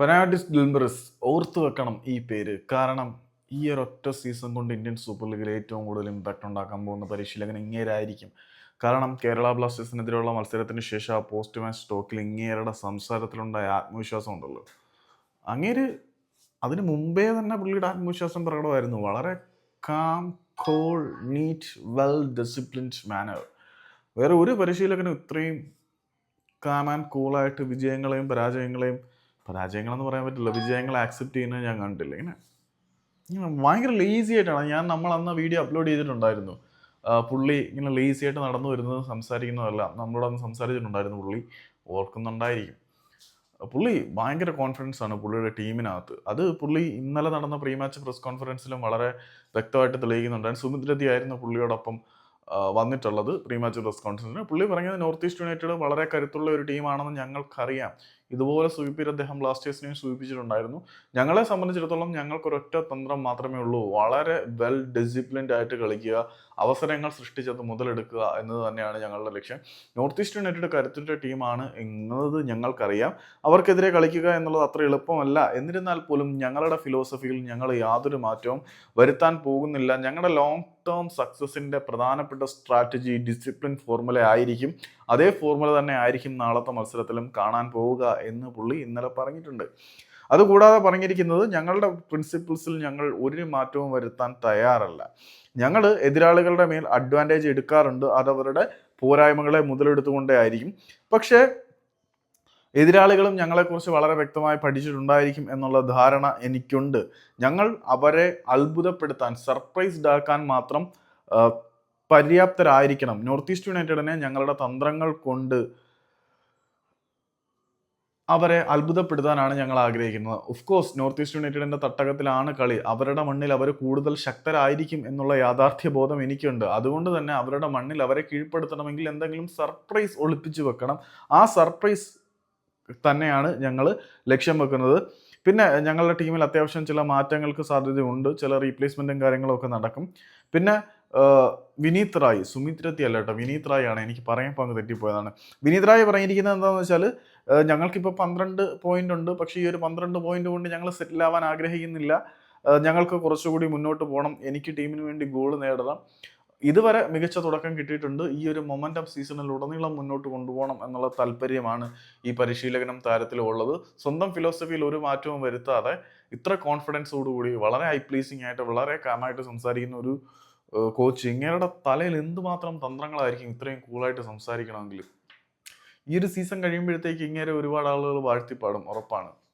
പെനാഡിസ് ഡിൽബറിസ് ഓർത്തു വെക്കണം ഈ പേര്. കാരണം ഈ ഒരു ഒറ്റ സീസൺ കൊണ്ട് ഇന്ത്യൻ സൂപ്പർ ലീഗിൽ ഏറ്റവും കൂടുതൽ ഇമ്പാക്റ്റ് ഉണ്ടാക്കാൻ പോകുന്ന പരിശീലകൻ ഇങ്ങേരായിരിക്കും. കാരണം കേരള ബ്ലാസ്റ്റേഴ്സിനെതിരെയുള്ള മത്സരത്തിന് ശേഷം ആ പോസ്റ്റ് മാച്ച് സ്റ്റോക്കിൽ ഇങ്ങേരുടെ സംസാരത്തിലുണ്ടായ ആത്മവിശ്വാസം ഉണ്ടല്ലോ. അങ്ങേര് അതിന് മുമ്പേ തന്നെ പുള്ളിയുടെ ആത്മവിശ്വാസം പ്രകടമായിരുന്നു. വളരെ calm cool neat well disciplined manner വേറെ ഒരു പരിശീലകനും ഇത്രയും കാം ആൻഡ് കൂളായിട്ട് വിജയങ്ങളെയും പരാജയങ്ങളെയും പരാജയങ്ങളെന്ന് പറയാൻ പറ്റില്ല. വിജയങ്ങൾ ആക്സെപ്റ്റ് ചെയ്യുന്നത് ഞാൻ കണ്ടില്ല. ഇങ്ങനെ ഭയങ്കര ലേസി ആയിട്ടാണ്. ഞാൻ നമ്മൾ അന്ന് വീഡിയോ അപ്ലോഡ് ചെയ്തിട്ടുണ്ടായിരുന്നു. പുള്ളി ഇങ്ങനെ ലേസി ആയിട്ട് നടന്നു വരുന്നത് സംസാരിക്കുന്നതല്ല. നമ്മളോട് അന്ന് സംസാരിച്ചിട്ടുണ്ടായിരുന്നു പുള്ളി. ഓർക്കുന്നുണ്ടായിരിക്കും. പുള്ളി ഭയങ്കര കോൺഫിഡൻസ് ആണ് പുള്ളിയുടെ ടീമിനകത്ത് അത് പുള്ളി ഇന്നലെ നടന്ന പ്രീ മാച്ച് പ്രസ് കോൺഫറൻസിലും വളരെ വ്യക്തമായിട്ട് തെളിയിക്കുന്നുണ്ടായിരുന്നു സുമിത് ആയിരുന്നു പുള്ളിയോടൊപ്പം വന്നിട്ടുള്ളത് പ്രീ മാച്ച് പ്രസ് കോൺഫറൻസിന് പുള്ളി പറഞ്ഞത് നോർത്ത് ഈസ്റ്റ് യുണൈറ്റഡ് വളരെ കരുത്തുള്ള ഒരു ടീമാണെന്ന് ഞങ്ങൾക്കറിയാം. ഇതുപോലെ സൂചിപ്പിൽ അദ്ദേഹം ബ്ലാസ്റ്റേഴ്സിനെയും സൂചിപ്പിച്ചിട്ടുണ്ടായിരുന്നു. ഞങ്ങളെ സംബന്ധിച്ചിടത്തോളം ഞങ്ങൾക്ക് ഒരൊറ്റ തന്ത്രം മാത്രമേ ഉള്ളൂ. വളരെ വെൽ ഡിസിപ്ലിൻഡ് ആയിട്ട് കളിക്കുക അവസരങ്ങൾ സൃഷ്ടിച്ചത് മുതലെടുക്കുക എന്നത് തന്നെയാണ് ഞങ്ങളുടെ ലക്ഷ്യം. നോർത്ത് ഈസ്റ്റ് യുണൈറ്റഡ് കരുത്തുറ്റ ടീമാണ് എന്നത് ഞങ്ങൾക്കറിയാം. അവർക്കെതിരെ കളിക്കുക എന്നുള്ളത് അത്ര എളുപ്പമല്ല. എന്നിരുന്നാൽ പോലും ഞങ്ങളുടെ ഫിലോസഫിയിൽ ഞങ്ങൾ യാതൊരു മാറ്റവും വരുത്താൻ പോകുന്നില്ല. ഞങ്ങളുടെ ലോങ് ടേം സക്സസിന്റെ പ്രധാനപ്പെട്ട സ്ട്രാറ്റജി ഡിസിപ്ലിൻ ഫോർമുല ആയിരിക്കും. അതേ ഫോർമുല തന്നെ ആയിരിക്കും നാളത്തെ മത്സരത്തിലും കാണാൻ പോവുക എന്ന് പുള്ളി ഇന്നലെ പറഞ്ഞിട്ടുണ്ട്. അതുകൂടാതെ പറഞ്ഞിരിക്കുന്നത് ഞങ്ങളുടെ പ്രിൻസിപ്പിൾസിൽ ഞങ്ങൾ ഒരു മാറ്റവും വരുത്താൻ തയ്യാറല്ല. ഞങ്ങൾ എതിരാളികളുടെ മേൽ അഡ്വാന്റേജ് എടുക്കാറുണ്ട്. അതവരുടെ പോരായ്മകളെ മുതലെടുത്തുകൊണ്ടേ ആയിരിക്കും. പക്ഷേ എതിരാളികളും ഞങ്ങളെക്കുറിച്ച് വളരെ വ്യക്തമായി പഠിച്ചിട്ടുണ്ടായിരിക്കും എന്നുള്ള ധാരണ എനിക്കുണ്ട്. ഞങ്ങൾ അവരെ അത്ഭുതപ്പെടുത്താൻ സർപ്രൈസ്ഡ് ആക്കാൻ മാത്രം പര്യാപ്തരായിരിക്കണം. നോർത്ത് ഈസ്റ്റ് യുണൈറ്റഡിനെ ഞങ്ങളുടെ തന്ത്രങ്ങൾ കൊണ്ട് അവരെ അത്ഭുതപ്പെടുത്താനാണ് ഞങ്ങൾ ആഗ്രഹിക്കുന്നത്. ഓഫ് കോഴ്സ് നോർത്ത് ഈസ്റ്റ് യുണൈറ്റഡിന്റെ തട്ടകത്തിലാണ് കളി. അവരുടെ മണ്ണിൽ അവർ കൂടുതൽ ശക്തരായിരിക്കും എന്നുള്ള യാഥാർത്ഥ്യ ബോധം എനിക്കുണ്ട്. അതുകൊണ്ട് തന്നെ അവരുടെ മണ്ണിൽ അവരെ കീഴ്പ്പെടുത്തണമെങ്കിൽ എന്തെങ്കിലും സർപ്രൈസ് ഒളിപ്പിച്ചു വെക്കണം. ആ സർപ്രൈസ് തന്നെയാണ് ഞങ്ങൾ ലക്ഷ്യം വെക്കുന്നത്. പിന്നെ ഞങ്ങളുടെ ടീമിൽ അത്യാവശ്യം ചില മാറ്റങ്ങൾക്ക് സാധ്യതയുണ്ട്. ചില റീപ്ലേസ്മെന്റും കാര്യങ്ങളൊക്കെ നടക്കും. പിന്നെ വിനീത് റായ് സുമിത് രത്തി അല്ല കേട്ടോ. വിനീത് റായ് ആണ് എനിക്ക് പറയാൻ പങ്ക് തെറ്റിപ്പോയതാണ്. വിനീത് റായ് പറഞ്ഞിരിക്കുന്നത് എന്താണെന്ന് വെച്ചാൽ ഞങ്ങൾക്കിപ്പോൾ പന്ത്രണ്ട് പോയിന്റ് ഉണ്ട്. പക്ഷേ ഈ ഒരു പന്ത്രണ്ട് പോയിന്റ് കൊണ്ട് ഞങ്ങൾ സെറ്റിൽ ആവാൻ ആഗ്രഹിക്കുന്നില്ല. ഞങ്ങൾക്ക് കുറച്ചുകൂടി മുന്നോട്ട് പോകണം. എനിക്ക് ടീമിന് വേണ്ടി ഗോൾ നേടണം. ഇതുവരെ മികച്ച തുടക്കം കിട്ടിയിട്ടുണ്ട്. ഈ ഒരു മൊമെന്റം സീസണിൽ ഉടനീളം മുന്നോട്ട് കൊണ്ടുപോകണം എന്നുള്ള താല്പര്യമാണ് ഈ പരിശീലകനും താരത്തിലുള്ളത് സ്വന്തം ഫിലോസഫിയിൽ ഒരു മാറ്റവും വരുത്താതെ ഇത്ര കോൺഫിഡൻസോടുകൂടി വളരെ ഹൈ പ്ലീസിംഗ് ആയിട്ട് വളരെ കാമായിട്ട് സംസാരിക്കുന്ന ഒരു കോച്ച് ഇങ്ങനെയുടെ തലയിൽ എന്തുമാത്രം തന്ത്രങ്ങളായിരിക്കും ഇത്രയും കൂളായിട്ട് സംസാരിക്കണമെങ്കിൽ? ഈ ഒരു സീസൺ കഴിയുമ്പോഴത്തേക്ക് ഇങ്ങനെ ഒരുപാട് ആളുകൾ വാഴ്ത്തിപ്പാടും ഉറപ്പാണ്.